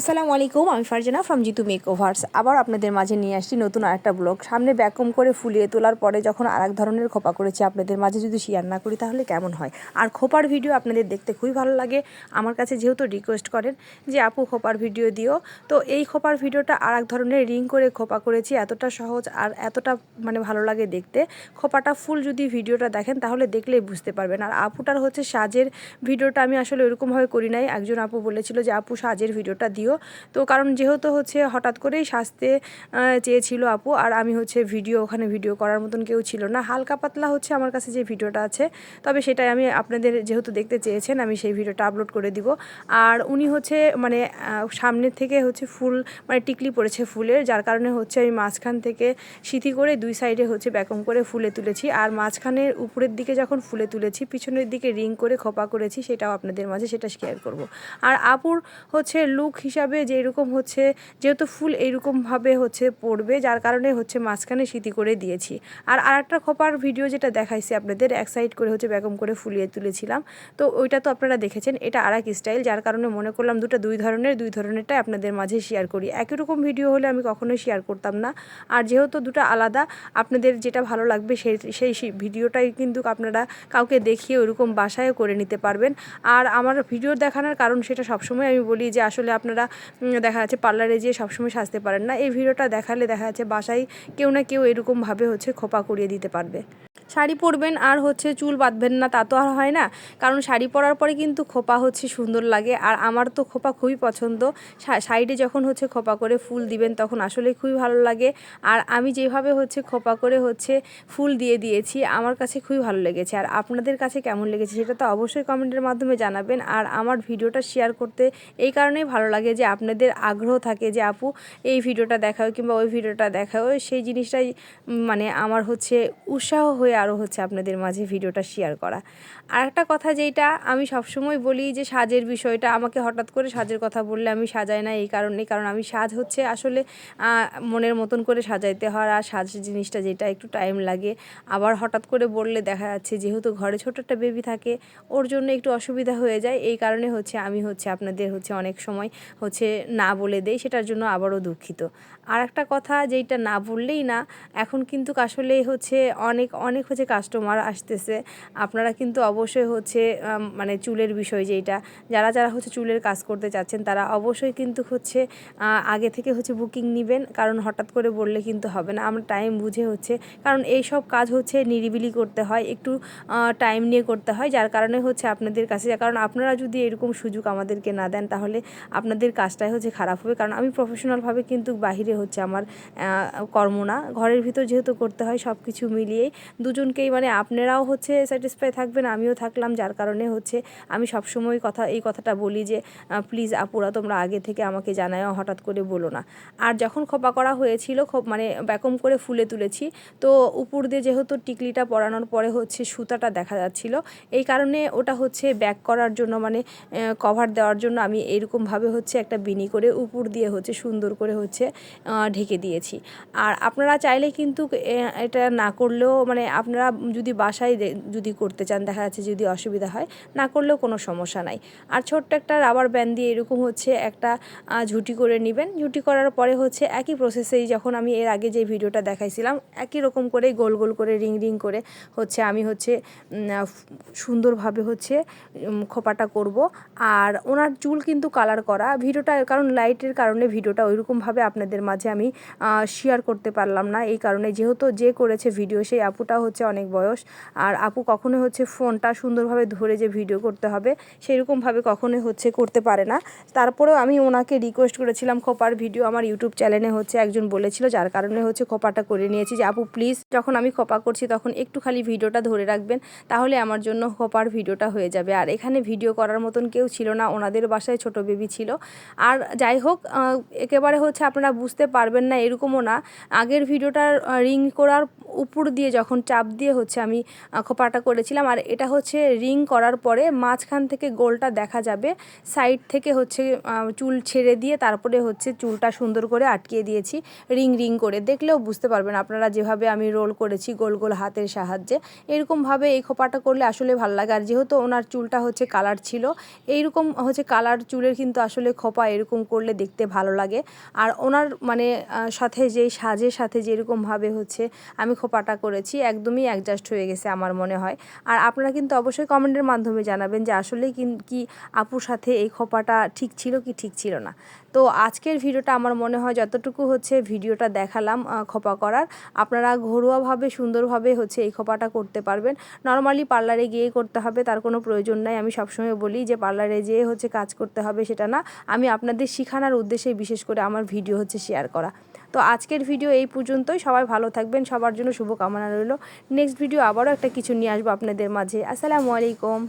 আসসালামু আলাইকুম, আমি Farzana from Jitu makeovers আবার আপনাদের মাঝে নিয়ে আসছি নতুন আরেকটা ব্লগ সামনে ব্যাকম করে ফুলিয়ে তোলার পরে যখন আর এক ধরনের খোপা করেছি, আপনাদের মাঝে যদি শেয়ার না করি তাহলে কেমন হয়? আর খোপার ভিডিও আপনাদের দেখতে খুবই ভালো লাগে। আমার কাছে যেহেতু রিকোয়েস্ট করেন যে, আপু, খোপার ভিডিও দিও। তো এই খোপার ভিডিওটা আর এক ধরনের রিং করে খোপা করেছি, এতটা সহজ আর এতটা মানে ভালো লাগে দেখতে। খোপাটা ফুল যদি ভিডিওটা দেখেন তাহলে দেখলেই বুঝতে পারবেন। আর আপুটার হচ্ছে সাজের ভিডিওটা আমি আসলে ওরকমভাবে করি নাই। একজন আপু বলেছিল যে, আপু, সাজের ভিডিওটা দিও। তো কারণ যেহেতু হচ্ছে হঠাৎ করেই সাজতে চেয়েছিল আপু, আর আমি হচ্ছে ভিডিও, ওখানে ভিডিও করার মতন কেউ ছিল না। হালকা পাতলা হচ্ছে আমার কাছে যে ভিডিওটা আছে, তবে সেটাই আমি আপনাদের যেহেতু দেখতে চেয়েছেন, আমি সেই ভিডিওটা আপলোড করে দিব। আর উনি হচ্ছে মানে সামনের থেকে হচ্ছে ফুল মানে টিকলি পড়েছে ফুলের, যার কারণে হচ্ছে আমি মাঝখান থেকে সিথি করে দুই সাইডে হচ্ছে ব্যাকম করে ফুলে তুলেছি। আর মাঝখানের উপরের দিকে যখন ফুলে তুলেছি, পিছনের দিকে রিং করে খোপা করেছি, সেটাও আপনাদের মাঝে, সেটা শেয়ার করব। আর আপুর হচ্ছে লুক হিসাবে যে এরকম হচ্ছে, যেহেতু ফুল এইরকমভাবে হচ্ছে পড়বে, যার কারণে হচ্ছে মাঝখানে সিতি করে দিয়েছি। আর আরেকটা খোপার ভিডিও যেটা দেখাইছি আপনাদের, এক সাইড করে হচ্ছে ব্যাকম করে ফুলিয়ে তুলেছিলাম। তো ওইটা তো আপনারা দেখেছেন, এটা আর এক স্টাইল যার কারণে মনে করলাম দুটো দুই ধরনের, দুই ধরনেরটাই আপনাদের মাঝে শেয়ার করি। একই রকম ভিডিও হলে আমি কখনোই শেয়ার করতাম না। আর যেহেতু দুটো আলাদা, আপনাদের যেটা ভালো লাগবে সেই সেই ভিডিওটাই কিন্তু আপনারা কাউকে দেখিয়ে ওরকম বাসায় করে নিতে পারবেন। আর আমার ভিডিও দেখানোর কারণ সেটা সবসময় আমি বলি যে আসলে আপনারা দেখা যাচ্ছে পার্লারে যেয়ে সবসময় সাজতে পারেন না। এই ভিডিওটা দেখালে দেখা যাচ্ছে বাসায় কেউ না কেউ এরকমভাবে হচ্ছে খোপা করিয়ে দিতে পারবে। শাড়ি পরবেন আর হচ্ছে চুল বাঁধবেন না, তা তো আর হয় না। কারণ শাড়ি পরার পরে কিন্তু খোপা হচ্ছে সুন্দর লাগে। আর আমার তো খোপা খুবই পছন্দ। সাইডে যখন হচ্ছে খোপা করে ফুল দিবেন তখন আসলে খুবই ভালো লাগে। আর আমি যেভাবে হচ্ছে খোপা করে হচ্ছে ফুল দিয়ে দিয়েছি, আমার কাছে খুবই ভালো লেগেছে। আর আপনাদের কাছে কেমন লেগেছে সেটা তো অবশ্যই কমেন্টের মাধ্যমে জানাবেন। আর আমার ভিডিওটা শেয়ার করতে এই কারণেই ভালো লাগে যে আপনাদের আগ্রহ থাকে যে, আপু, এই ভিডিওটা দেখাও কিংবা ওই ভিডিওটা দেখাও। সেই জিনিসটাই মানে আমার হচ্ছে উৎসাহ হয়ে আরও হচ্ছে আপনাদের মাঝে ভিডিওটা শেয়ার করা। আর একটা কথা যেটা আমি সবসময় বলি যে সাজের বিষয়টা, আমাকে হঠাৎ করে সাজের কথা বললে আমি সাজাই না এই কারণে, কারণ আমি সাজ হচ্ছে আসলে মনের মতন করে সাজাইতে হয় আর সাজ জিনিসটা যেটা একটু টাইম লাগে। আবার হঠাৎ করে বললে দেখা যাচ্ছে যেহেতু ঘরে ছোট একটা বেবি থাকে, ওর জন্য একটু অসুবিধা হয়ে যায়। এই কারণে হচ্ছে আমি হচ্ছে আপনাদের হচ্ছে অনেক সময় হচ্ছে না বলে দেই, সেটার জন্য আবারও দুঃখিত। আর একটা কথা যেটা না বললেই না, এখন কিন্তু আসলে হচ্ছে অনেক অনেক হচ্ছে কাস্টমার আসতেছে, আপনারা কিন্তু অবশ্যই হচ্ছে মানে চুলের বিষয় যেটা যারা যারা হচ্ছে চুলের কাজ করতে চাচ্ছেন, তারা অবশ্যই কিন্তু হচ্ছে আগে থেকে হচ্ছে বুকিং নেবেন, কারণ হঠাৎ করে বললে কিন্তু হবে না। আমরা টাইম বুঝে হচ্ছে, কারণ এই সব কাজ হচ্ছে নিরিবিলি করতে হয়, একটু টাইম নিয়ে করতে হয়, যার কারণে হচ্ছে আপনাদের কাছে কারণ আপনারা যদি এরকম সুযোগ আমাদেরকে না দেন, তাহলে আপনাদের কাজটাই হচ্ছে খারাপ হবে। কারণ আমি প্রফেশনালভাবে কিন্তু বাহিরে হচ্ছে আমার কর্ম না। ঘরের ভিতর যেহেতু করতে হয় সব কিছু মিলিয়েই দুজনকেই মানে আপনারাও হচ্ছে স্যাটিসফাই থাকবেন, আমিও থাকলাম। যার কারণে হচ্ছে আমি সবসময় কথা, এই কথাটা বলি যে প্লিজ আপুরা, তোমরা আগে থেকে আমাকে জানাও হঠাৎ করে বলো না। আর যখন খোপা করা হয়েছিল মানে ব্যাকম করে ফুলে তুলেছি, তো উপর দিয়ে যেহেতু টিকলিটা পরানোর পরে হচ্ছে সুতাটা দেখা যাচ্ছিল, এই কারণে ওটা হচ্ছে ব্যাক করার জন্য মানে কভার দেওয়ার জন্য আমি এরকমভাবে হচ্ছে একটা বিনি করে উপর দিয়ে হচ্ছে সুন্দর করে হচ্ছে ঢেকে দিয়েছি। আর আপনারা চাইলে কিন্তু এটা না করলেও মানে আপনারা যদি বাসায় যদি করতে চান, দেখা যাচ্ছে যদি অসুবিধা হয়, না করলেও কোনো সমস্যা নাই। আর ছোট্ট একটা রাবার ব্যান্ড দিয়ে এরকম হচ্ছে একটা ঝুটি করে নেবেন। ঝুটি করার পরে হচ্ছে একই প্রসেসেই যখন আমি এর আগে যে ভিডিওটা দেখাইছিলাম, একই রকম করে গোল গোল করে রিং রিং করে হচ্ছে আমি হচ্ছে সুন্দরভাবে হচ্ছে খোপাটা করব। আর ওনার চুল কিন্তু কালার করা। ভিডিওটা, কারণ লাইটের কারণে ভিডিওটা ওইরকমভাবে আপনাদের মাঝে আমি শেয়ার করতে পারলাম না। এই কারণে যেহেতু যে করেছে ভিডিও সেই আপুটা হচ্ছে অনেক বয়স। আর আপু কখনো হচ্ছে ফোনটা সুন্দরভাবে ধরে যে ভিডিও করতে হবে, সেরকমভাবে কখনোই হচ্ছে করতে পারে না। তারপরেও আমি ওনাকে রিকোয়েস্ট করেছিলাম খোপার ভিডিও আমার ইউটিউব চ্যানেলে হচ্ছে একজন বলেছিল, যার কারণে হচ্ছে খোপাটা করে নিয়েছি যে, আপু প্লিজ যখন আমি খোপা করছি তখন একটু খালি ভিডিওটা ধরে রাখবেন, তাহলে আমার জন্য খোপার ভিডিওটা হয়ে যাবে। আর এখানে ভিডিও করার মতন কেউ ছিল না, ওনাদের বাসায় ছোট বেবি ছিল। আর যাই হোক একেবারে হচ্ছে আপনারা বুঝতে পারবেন না, এরকমও না। আগের ভিডিওটার রিং করার উপর দিয়ে যখন চাপ দিয়ে হচ্ছে আমি খোপাটা করেছিলাম। আর এটা হচ্ছে রিং করার পরে মাঝখান থেকে গোলটা দেখা যাবে। সাইড থেকে হচ্ছে চুল ছেড়ে দিয়ে তারপরে হচ্ছে চুলটা সুন্দর করে আটকিয়ে দিয়েছি, রিং রিং করে। দেখলেও বুঝতে পারবেন আপনারা যেভাবে আমি রোল করেছি গোল গোল হাতের সাহায্যে। এরকমভাবে এই খোপাটা করলে আসলে ভালো লাগে। আর যেহেতু ওনার চুলটা হচ্ছে কালার ছিল, এইরকম হচ্ছে কালার চুলের কিন্তু আসলে খোপা এরকম করলে দেখতে ভালো লাগে। আর ওনার মানে সাথে যেই সাজের সাথে যেরকমভাবে হচ্ছে আমি খোপাটা করেছি, একদমই অ্যাডজাস্ট হয়ে গেছে আমার মনে হয়। আর আপনারা কিন্তু অবশ্যই কমেন্টের মাধ্যমে জানাবেন যে আসলে কি আপুর সাথে এই খোপাটা ঠিক ছিল কি ঠিক ছিল না। তো আজকের ভিডিওটা আমার মনে হয় যতটুকু হচ্ছে ভিডিওটা দেখালাম খোপা করার, আপনারা ঘরোয়াভাবে, সুন্দরভাবে হচ্ছে এই খোপাটা করতে পারবেন। নর্মালি পার্লারে গিয়ে করতে হবে, তার কোনো প্রয়োজন নাই। আমি সবসময় বলি যে পার্লারে যেয়ে হচ্ছে কাজ করতে হবে, সেটা না। আমি আপনাদের শেখানোর উদ্দেশ্যে বিশেষ করে আমার ভিডিও হচ্ছে শেয়ার করা। তো আজকের ভিডিও এই পর্যন্তই। সবাই ভালো থাকবেন, সবার জন্য শুভকামনা রইল। নেক্সট ভিডিও আবারও একটা কিছু নিয়ে আসব আপনাদের মাঝে। আসসালামু আলাইকুম।